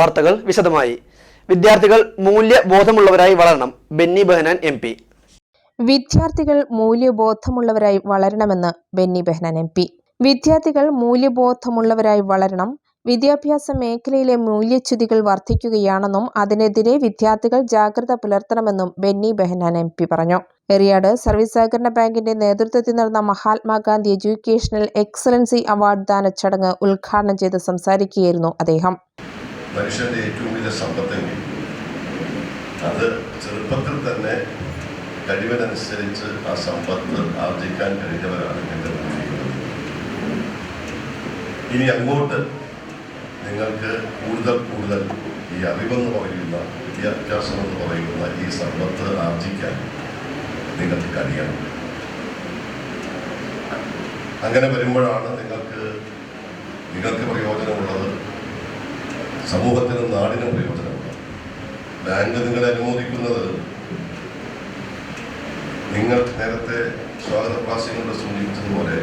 വാർത്തകൾ വിശദമായി. വിദ്യാർത്ഥികൾ മൂല്യബോധമുള്ളവരായി വളരണം. Benny Behanan M P. വിദ്യാർത്ഥികൾ മൂല്യബോധമുള്ളവരായി വളരണമെന്ന് ബെന്നി ബെഹനാൻ എം പി. വിദ്യാർത്ഥികൾ മൂല്യബോധമുള്ളവരായി വളരണം. വിദ്യാഭ്യാസ മേഖലയിലെ മൂല്യച്യുതികൾ വർദ്ധിക്കുകയാണെന്നും അതിനെതിരെ വിദ്യാർത്ഥികൾ ജാഗ്രത പുലർത്തണമെന്നും ബെന്നി ബെഹനാൻ എം പി പറഞ്ഞു. എറിയാട് സർവീസ് സഹകരണ ബാങ്കിന്റെ നേതൃത്വത്തിൽ നടന്ന മഹാത്മാഗാന്ധി എഡ്യൂക്കേഷണൽ എക്സലൻസി അവാർഡ് ദാന ചടങ്ങ് ഉദ്ഘാടനം ചെയ്ത് സംസാരിക്കുകയായിരുന്നു അദ്ദേഹം. മനുഷ്യന്റെ ഏറ്റവും വലിയ സമ്പത്തെങ്കിൽ അത് ചെറുപ്പത്തിൽ തന്നെ കഴിവിനനുസരിച്ച് ആ സമ്പത്ത് ആർജിക്കാൻ കഴിഞ്ഞവരാണ് എന്റെ ഇനി അങ്ങോട്ട് നിങ്ങൾക്ക് കൂടുതൽ കൂടുതൽ ഈ അറിവെന്ന് പറയുന്ന വിദ്യാഭ്യാസം എന്ന് പറയുന്ന ഈ സമ്പത്ത് ആർജിക്കാൻ നിങ്ങൾക്ക് കഴിയണം. അങ്ങനെ വരുമ്പോഴാണ് നിങ്ങൾക്ക് നിങ്ങൾക്ക് പ്രയോജനമുള്ളത്. സമൂഹത്തിനും നാടിനും പ്രയോജനം. ബാങ്ക് നിങ്ങളെ അനുമോദിക്കുന്നത് നിങ്ങൾ നേരത്തെ സ്വാഗത പ്രാസ്യങ്ങളുടെ സൂചിപ്പിച്ചതുപോലെ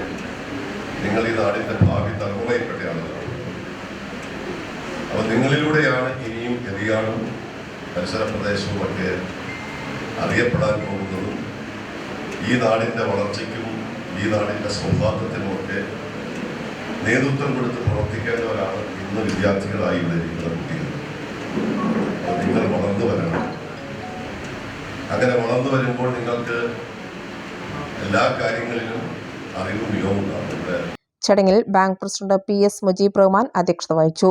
നിങ്ങൾ ഈ നാടിന്റെ ഭാവി തലമുറയിൽപ്പെട്ട ആളുകളാണ് അപ്പോൾ നിങ്ങളിലൂടെയാണ് ഇനിയും എതിയാളും പരിസര പ്രദേശവും ഒക്കെ അറിയപ്പെടാൻ പോകുന്നതും ഈ നാടിന്റെ വളർച്ചയ്ക്കും ഈ നാടിന്റെ സൗഹാർദ്ദത്തിനുമൊക്കെ നേതൃത്വം കൊടുത്ത് പ്രവർത്തിക്കേണ്ടവരാണ് ഇന്ന് വിദ്യാർത്ഥികളായി ഇവിടെ കുട്ടികൾ. നിങ്ങൾ വളർന്നു വരണം. അങ്ങനെ വളർന്നു വരുമ്പോൾ നിങ്ങൾക്ക് എല്ലാ കാര്യങ്ങളിലും അറിവും മികവും ഉണ്ടാവും. ചടങ്ങിൽ bank president P S Mujeeb Rahman അധ്യക്ഷത വഹിച്ചു.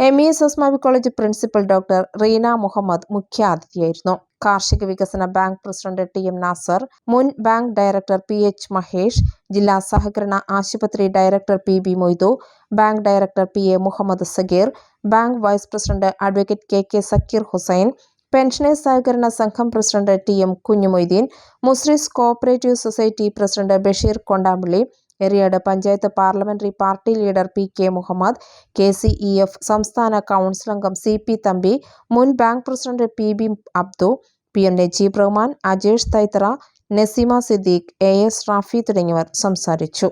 M E S Asmabi college principal doctor Reena Muhammad മുഖ്യാതിഥിയായിരുന്നു. കാർഷിക വികസന bank president T M Nasar മുൻ bank director P H Mahesh ജില്ലാ സഹകരണ ആശുപത്രി director P B Moidu bank director P A Muhammad Sageer bank vice president advocate K K Zakir Hussain pensioners സഹകരണ സംഘം president T M Kunhumoideen Muziris cooperative society president Basheer Kondampally Eriyad panchayat parliamentary party leader P K Muhammad K C E F സംസ്ഥാന council അംഗം C P Thampi മുൻ bank president P B Abdu P M Najeeb Rahman Ajesh Thaithara Naseema Siddique A S Rafi തുടങ്ങിയവർ സംസാരിച്ചു.